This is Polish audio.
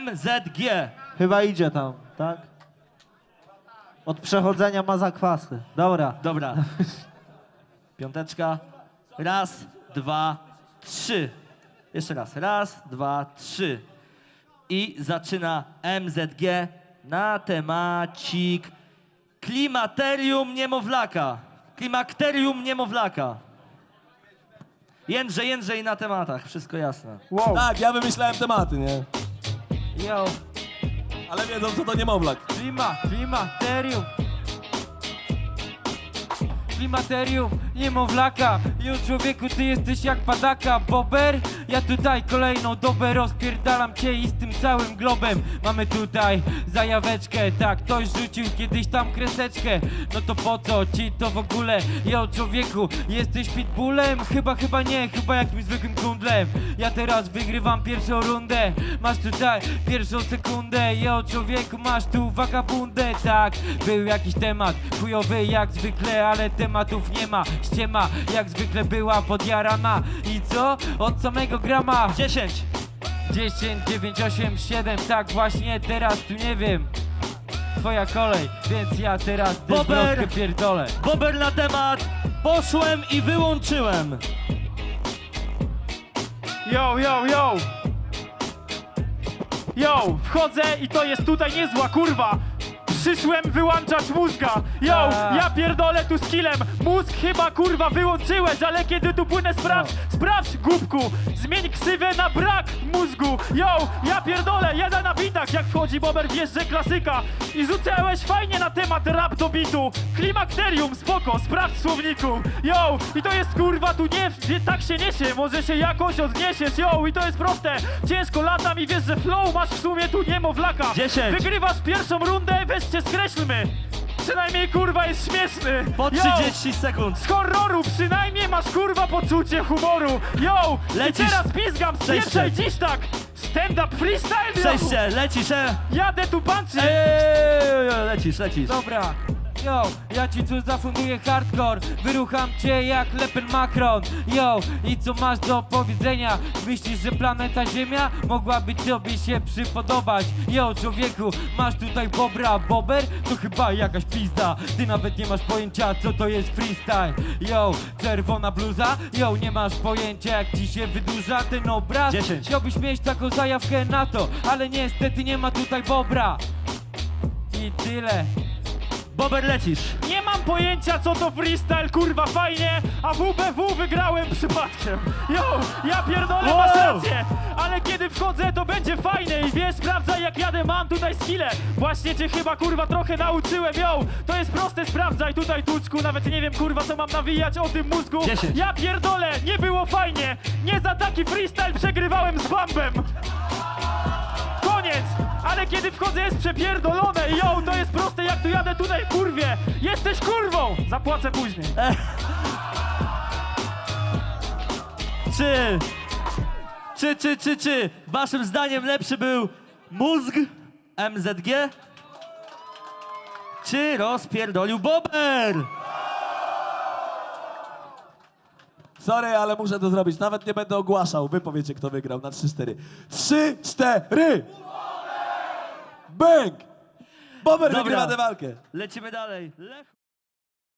MZG. Chyba idzie tam, tak? Od przechodzenia ma zakwasy. Dobra. Dobra. Piąteczka. Raz, dwa, trzy. Jeszcze raz. Raz, dwa, trzy. I zaczyna MZG na temacik klimaterium niemowlaka. Klimakterium niemowlaka. Jędrzej, Jędrzej na tematach, wszystko jasne. Wow. Tak, ja wymyślałem tematy, nie? Yo, Ale wiedzą, co to niemowlak. klima, klimaterium. Klimaterium, niemowlaka Jo człowieku, ty jesteś jak padaka Bober, ja tutaj kolejną dobę Rozpierdalam cię i z tym całym globem. Mamy tutaj zajaweczkę Tak, ktoś rzucił kiedyś tam kreseczkę. No to po co ci to w ogóle? Jo człowieku, jesteś pitbullem? Chyba, chyba nie, chyba jakimś zwykłym kundlem. Ja teraz wygrywam pierwszą rundę Masz tutaj pierwszą sekundę. Jo człowieku, masz tu vagabundę Tak, był jakiś temat Chujowy jak zwykle, ale tematów nie ma. Ściema jak zwykle była podjarana. I co? Od samego grama 10. 10, 9, 8, 7 Tak właśnie teraz tu nie wiem Twoja kolej, więc ja teraz tę Bober! zwrotkę pierdolę Bober na temat poszłem i wyłączyłem. Yo, yo, yo! Yo, wchodzę i to jest tutaj niezła kurwa! Przyszłem wyłączać mózga! Yo, Tak. ja pierdolę tu skillem! Mózg chyba kurwa wyłączyłeś, ale kiedy tu płynę sprawdź, sprawdź głupku! Zmień ksywę na brak mózgu! Yo, ja pierdolę, jeden na bitach, jak wchodzi Bober wjeżdżę klasyka! I rzucałeś fajnie na temat rap do bitu! Klimakterium, spoko, sprawdź w słowniku! Yo, i to jest kurwa tu nie, nie tak się niesie, może się jakoś odniesiesz, yo, i to jest proste! Ciężko latam i wiesz, że flow masz w sumie tu niemowlaka! 10. Wygrywasz pierwszą rundę, weźcie skreślmy! Przynajmniej kurwa jest śmieszny! Po Yo, 30 sekund. z horroru przynajmniej masz kurwa poczucie humoru! Yo! Lecisz. I teraz pizgam pierwszej dziś tak! Stand up freestyle! yo! Przejście, lecisz, e. Jadę tu panczy! Eee, lecisz, lecisz. Dobra, yo, ja ci tu zafunduję hardcore Wyrucham cię jak Lepen Macron Yo, i co masz do powiedzenia? Myślisz, że planeta Ziemia mogłaby tobie się przypodobać? Yo, człowieku, masz tutaj bobra Bober? To chyba jakaś pizda Ty nawet nie masz pojęcia, co to jest freestyle Yo, czerwona bluza? Yo, nie masz pojęcia, jak ci się wydłuża ten obraz? 10. Chciałbyś mieć taką zajawkę na to Ale niestety nie ma tutaj bobra I tyle Bober lecisz. Nie mam pojęcia co to freestyle, kurwa fajnie, a WBW wygrałem przypadkiem. Yo, ja pierdolę, masz Wow. rację, ale kiedy wchodzę to będzie fajne i wiesz, sprawdzaj jak jadę, mam tutaj skille. Właśnie cię chyba kurwa trochę nauczyłem, yo, to jest proste, sprawdzaj tutaj tuczku, nawet nie wiem kurwa co mam nawijać o tym mózgu. 10. Ja pierdolę, nie było fajnie, nie za taki freestyle przegrywałem z Bambem. Koniec! Ale kiedy wchodzę jest przepierdolone Yo, to jest proste jak tu jadę tutaj kurwie Jesteś kurwą! Zapłacę później Czy, czy, czy, czy, czy waszym zdaniem lepszy był mózg MZG? Czy rozpierdolił Bober? Sorry, ale muszę to zrobić. Nawet nie będę ogłaszał. Wy powiecie, kto wygrał na 3-4. 3-4! Bang! Bober Dobra. wygrywa tę walkę. Lecimy dalej. Lech...